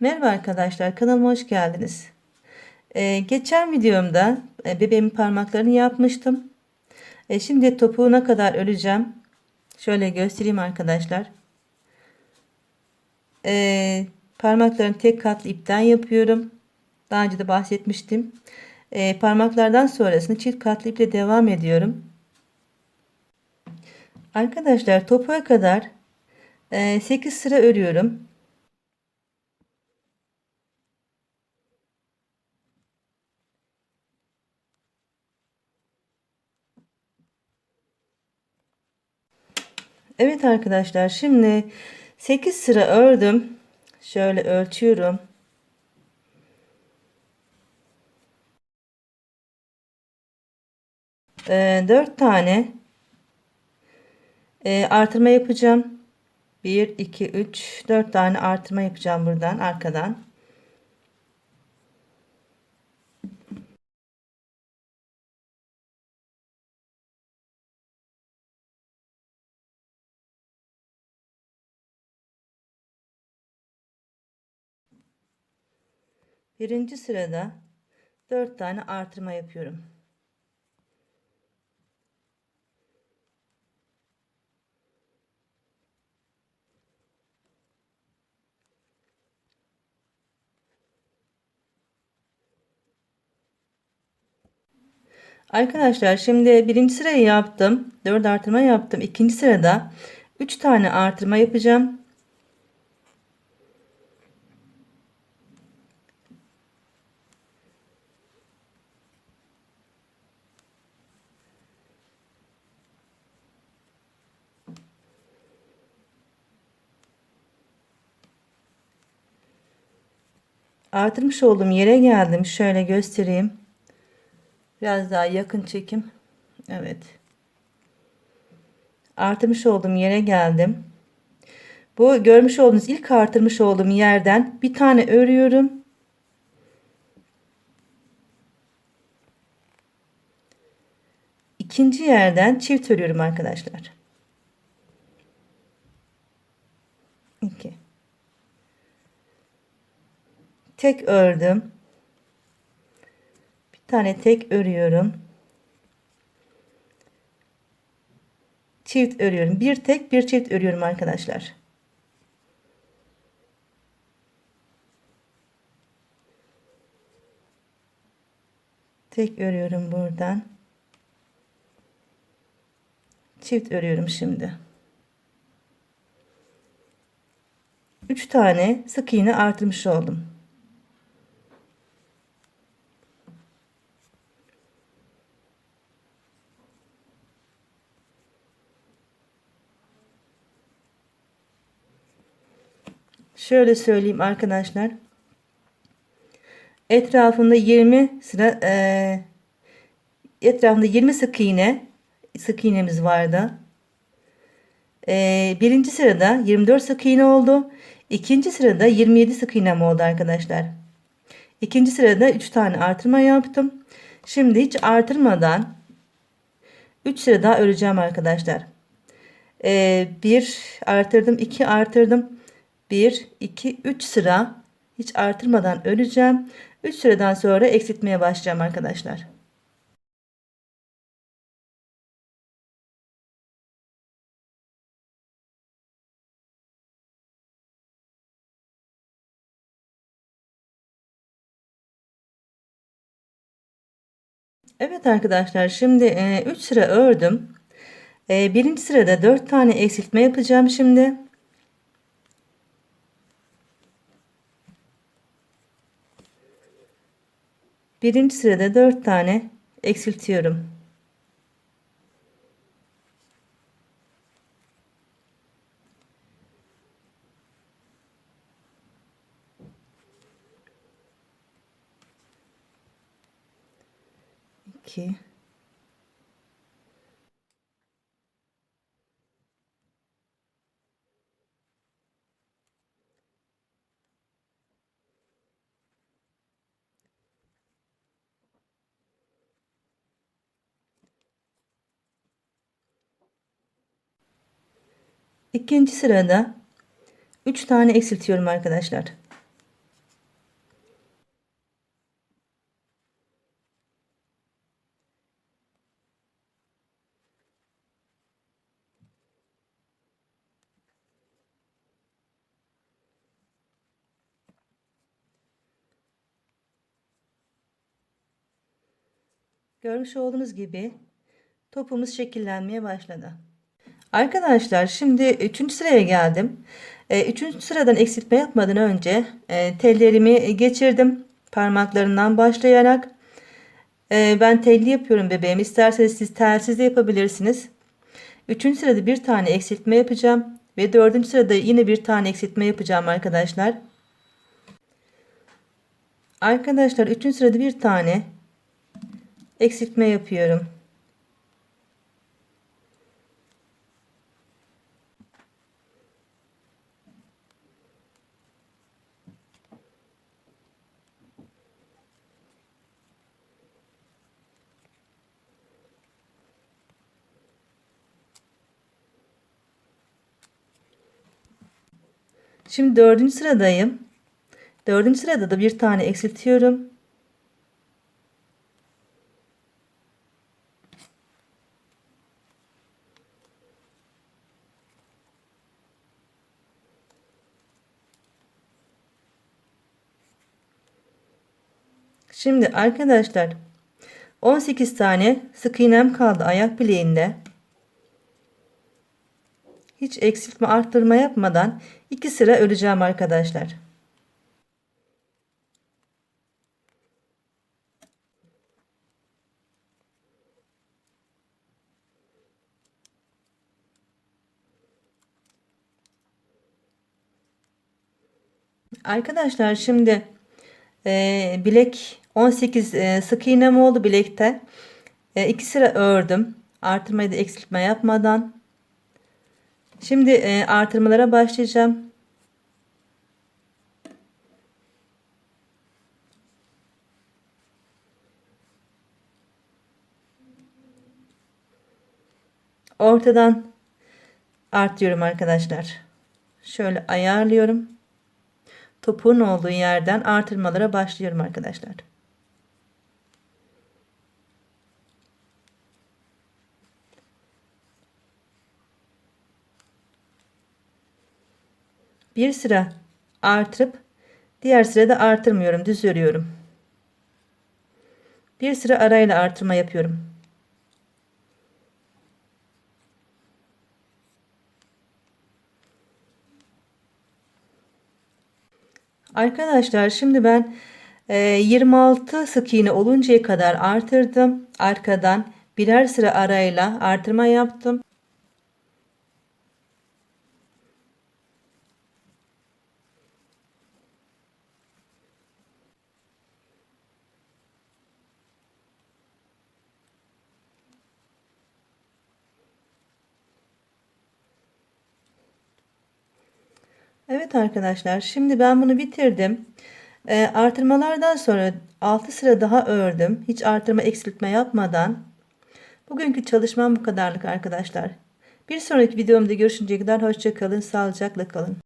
Merhaba arkadaşlar, kanalıma hoş geldiniz. Ee, geçen videomda e, bebeğimin parmaklarını yapmıştım. E, şimdi topuğuna kadar öreceğim. Şöyle göstereyim arkadaşlar. E, parmaklarını tek katlı ipten yapıyorum. Daha önce de bahsetmiştim. E, parmaklardan sonrasını çift katlı iple devam ediyorum. Arkadaşlar topuğa kadar e, 8 sıra örüyorum. Evet arkadaşlar şimdi 8 sıra ördüm. Şöyle ölçüyorum. Ee, 4 tane e, artırma yapacağım. 1, 2, 3, 4 tane artırma yapacağım buradan arkadan. Birinci sırada 4 tane artırma yapıyorum. Arkadaşlar şimdi birinci sırayı yaptım. 4 artırma yaptım. İkinci sırada 3 tane artırma yapacağım. Artırmış olduğum yere geldim. Şöyle göstereyim. Biraz daha yakın çekim. Evet. Artırmış olduğum yere geldim. Bu görmüş olduğunuz ilk artırmış olduğum yerden bir tane örüyorum. İkinci yerden çift örüyorum arkadaşlar. 2 tek ördüm. Bir tane tek örüyorum. Çift örüyorum. Bir tek bir çift örüyorum arkadaşlar. Tek örüyorum buradan. Çift örüyorum şimdi. 3 tane sık iğne artırmış oldum Şöyle söyleyeyim arkadaşlar. Etrafında 20 sıra e, etrafında 20 sık iğne sık iğnemiz vardı. E, birinci sırada 24 sık iğne oldu. İkinci sırada 27 sık iğnem oldu arkadaşlar. İkinci sırada 3 tane artırma yaptım. Şimdi hiç artırmadan 3 sıra daha öreceğim arkadaşlar. E, 1 artırdım 2 artırdım. 1, 2, 3 sıra hiç artırmadan öreceğim. 3 sıradan sonra eksiltmeye başlayacağım arkadaşlar. Evet arkadaşlar şimdi 3 e, sıra ördüm. E, birinci sırada 4 tane eksiltme yapacağım şimdi. Birinci sırada dört tane eksiltiyorum. İki. İkinci sırada 3 tane eksiltiyorum arkadaşlar. Görmüş olduğunuz gibi topumuz şekillenmeye başladı. Arkadaşlar şimdi 3. sıraya geldim. 3. sıradan eksiltme yapmadan önce e, tellerimi geçirdim. Parmaklarından başlayarak. E, ben telli yapıyorum bebeğim. İsterseniz siz telsiz de yapabilirsiniz. 3. sırada bir tane eksiltme yapacağım. Ve 4. sırada yine bir tane eksiltme yapacağım arkadaşlar. Arkadaşlar 3. sırada bir tane eksiltme yapıyorum. Şimdi dördüncü sıradayım. Dördüncü sırada da bir tane eksiltiyorum. Şimdi arkadaşlar 18 tane sık iğnem kaldı ayak bileğinde. Hiç eksiltme arttırma yapmadan 2 sıra öreceğim arkadaşlar. Arkadaşlar şimdi e, bilek 18 e, sık iğnem oldu bilekte. 2 e, sıra ördüm. Artırmayı da eksiltme yapmadan. Şimdi e, artırmalara başlayacağım. Ortadan artıyorum arkadaşlar. Şöyle ayarlıyorum. Topuğun olduğu yerden artırmalara başlıyorum arkadaşlar. Bir sıra artırıp diğer sırada artırmıyorum düz örüyorum bir sıra arayla artırma yapıyorum Arkadaşlar şimdi ben 26 e, sık iğne oluncaya kadar artırdım. Arkadan birer sıra arayla artırma yaptım. Evet arkadaşlar şimdi ben bunu bitirdim. E, artırmalardan sonra 6 sıra daha ördüm. Hiç artırma eksiltme yapmadan. Bugünkü çalışmam bu kadarlık arkadaşlar. Bir sonraki videomda görüşünceye kadar hoşçakalın. Sağlıcakla kalın.